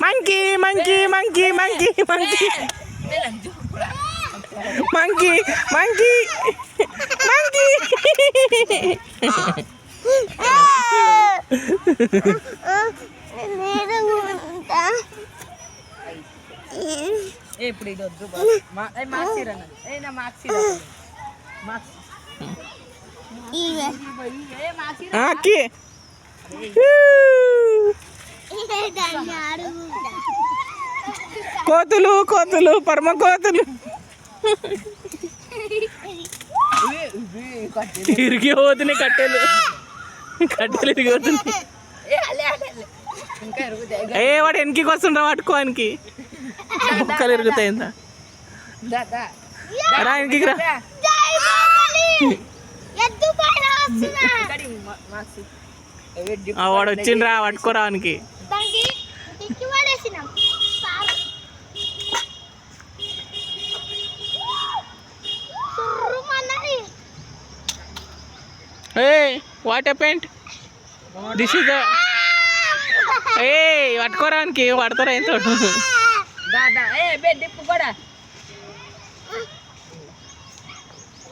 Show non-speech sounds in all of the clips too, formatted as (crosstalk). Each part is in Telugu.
mangki mangki mangki mangki mangki mangki mangki Monkey. ఇప్పుడు Eh, Eh, ఆకి కోతులు కోతులు పరమ కోతులు ఇరిగి పోతున్నాయి కట్టెలు. కట్టెలు ఇరిగి పోతున్నాయి ఏ వాడు వెనక్కి వస్తుండ్రా పట్టుకోనికి బుక్కలు ఇరుగుతాయిందా రా వెనక్కి రా. వాడు వచ్చిండ్రా పట్టుకోరానికి what paint this is a (laughs) పట్టుకోరానికి పడతారా ఎంత దా, దా. ఏ బే డిప్ కూడా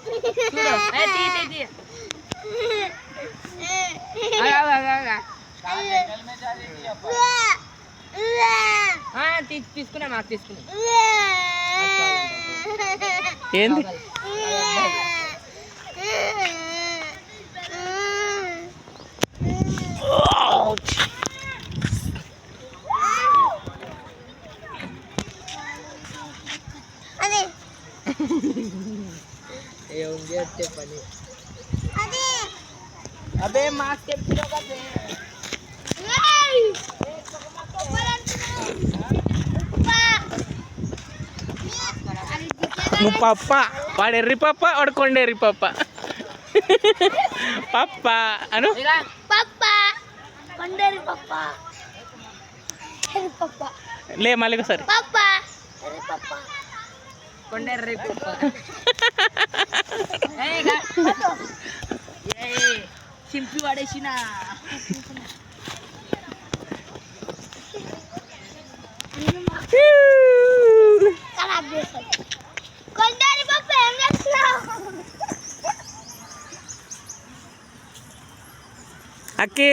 (laughs) చూడు తీసుకున్నా నాకు తీసుకున్నా. ఏంది? ఏం చేస్తే పని? Abe, masker kilo kasi. Hey! Mu papa, paderi papa or konderi papa? papa, anu? Papa, konderi papa. Konderi papa. Le, mali sir. Papa, konderi papa. Konderi papa. పడేసిన అక్కి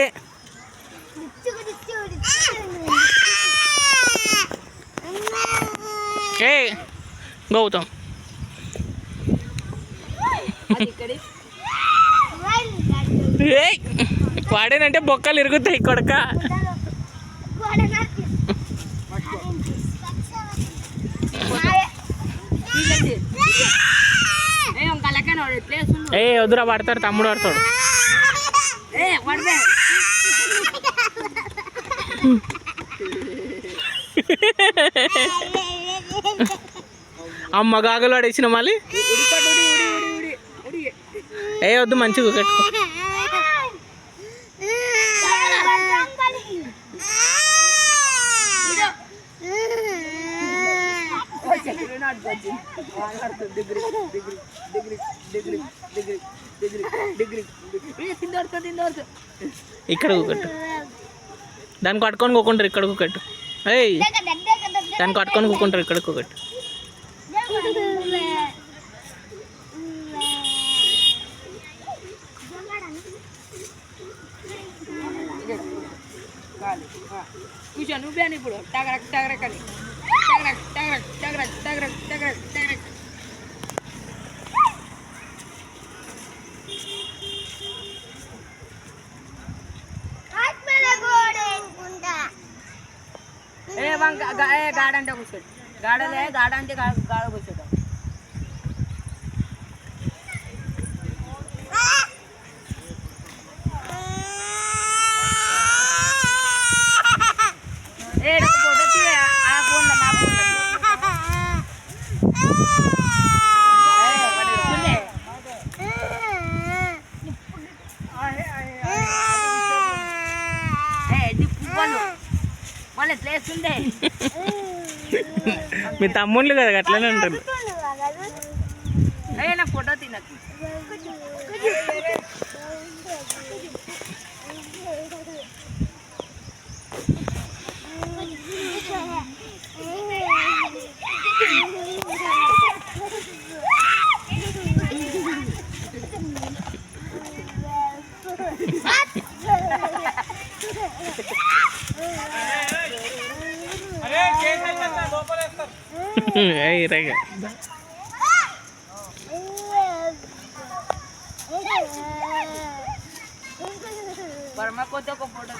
గౌతమ్ వాడేనంటే బొక్కలు ఇరుగుతాయి కొడక. ఏ వద్దురా పడతాడు తమ్ముడు పడతాడు అమ్మ గాగులు ఆడేసిన మళ్ళీ? ఏ వద్దు మంచిగా కట్టుకో. ఇక్కడ కూకట్టు. దాన్ని కట్టుకొని కూకుంటారు ఇక్కడ కూకట్టు. అయ్యి దాన్ని కట్టుకొని కూకుంటారు ఇక్కడ కూకట్టు. కూర్చో ఇప్పుడు. టగరక్ టగరక్ అని. गार्डन टकरक टकरक टकरक टकरक टकरक। (laughs) మీ తమ్ముళ్ళు కదా అట్లనే ఉంటారు. ఫోటో తినకి এই রেখে वर्मा को तो को फोटो